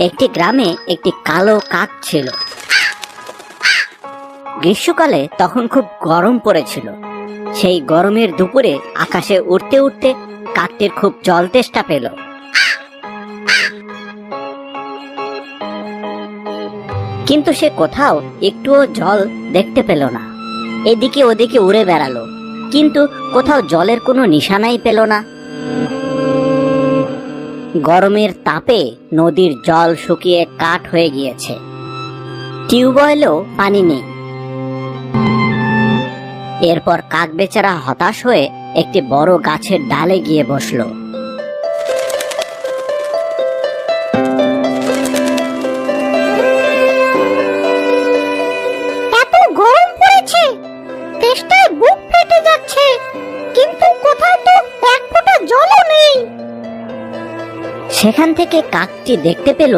একটি গ্রামে একটি কালো কাক ছিল। গ্রীষ্মকালে তখন খুব গরম পড়েছিল। সেই গরমের দুপুরে আকাশে উঠতে উঠতে কাকটির খুব জল তেষ্টা পেল। কিন্তু সে কোথাও একটুও জল দেখতে পেল না। এদিকে ওদিকে উড়ে বেড়ালো। কিন্তু কোথাও জলের কোনো নিশানাই পেল না। গরমের তাপে নদীর জল শুকিয়ে কাঠ হয়ে গিয়েছে। টিউবওয়েলেও পানি নেই। এরপর কাক বেচারা হতাশ হয়ে একটি বড় গাছের ডালে গিয়ে বসল। সেখান থেকে কাকটি দেখতে পেল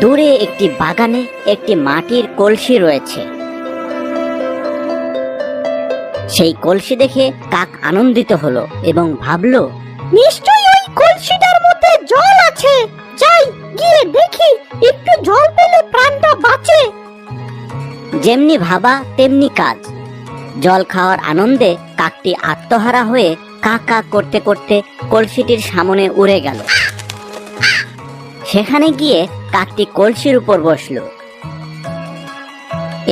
দূরে একটি বাগানে একটি মাটির কলসি রয়েছে। সেই কলসি দেখে কাক আনন্দিত হলো এবং ভাবলো, নিশ্চয়ই ওই কলসিটার মধ্যে জল আছে। যাই, গিয়ে দেখি, একটু জল পেলে প্রাণটা বাঁচে। যেমনি ভাবা, তেমনি কাজ। জল খাওয়ার আনন্দে কাকটি আত্মহারা হয়ে কা কা করতে করতে কলসিটির সামনে উড়ে গেল। সেখানে গিয়ে কাকটি কলসির উপর বসল।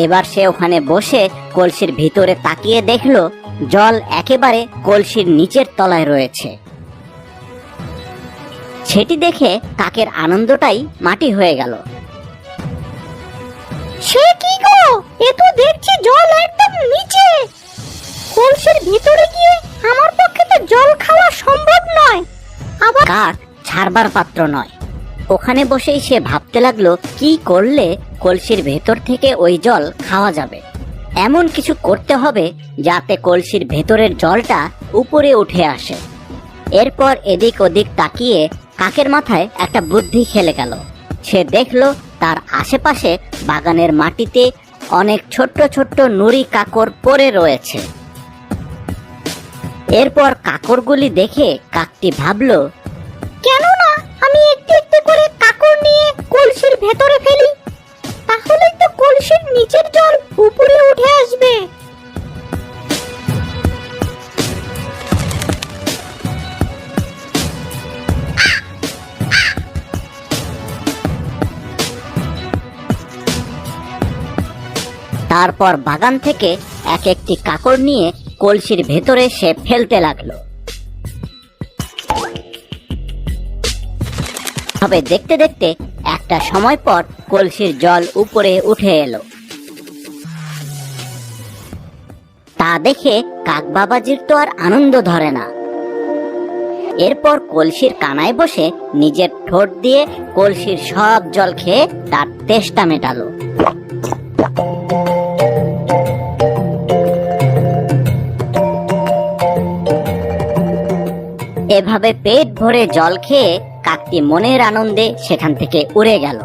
এবার সে ওখানে বসে কলসির ভিতরে তাকিয়ে দেখল, জল একেবারে কলসির নিচের তলায় রয়েছে। সেটি দেখে কাকের আনন্দটাই মাটি হয়ে গেল। সে কি গো? এ তো দেখছি জল একদম নিচে। কলসির ভিতরে গিয়ে আমার পক্ষে তো জল খাওয়া সম্ভব নয়। আবার কাক ছাড়বার পাত্র নয়। ওখানে বসেই সে ভাবতে লাগল, কি করলে কলসির ভেতর থেকে ওই জল খাওয়া যাবে। এমন কিছু করতে হবে যাতে কলসির ভেতরের জলটা উপরে উঠে আসে। এরপর এদিক ওদিক তাকিয়ে কাকের মাথায় একটা বুদ্ধি খেলে গেল। সে দেখল তার আশেপাশে বাগানের মাটিতে অনেক ছোট্ট ছোট্ট নুড়ি কাকর পড়ে রয়েছে। এরপর কাকরগুলি দেখে কাকটি ভাবলো কেন না আমি একটু একটু করে কাকড় নিয়ে কলসির ভেতরে ফেলি তাহলে তো কলসির নিচের জল উপরে উঠে আসবে। তারপর বাগান থেকে এক একটি কাকড় নিয়ে কলসির ভেতরে সে ফেলতে লাগল। তবে দেখতে দেখতে একটা সময় পর কলসির জল উপরে উঠে এলো। তা দেখে কাক বাবাজির তো আর আনন্দ ধরে না। এরপর কলসির কানায় বসে নিজের ঠোঁট দিয়ে কলসির সব জল খেয়ে তার তেষ্টা মেটালো। এভাবে পেট ভরে জল খেয়ে কাকটি মনের আনন্দে সেখান থেকে উড়ে গেল।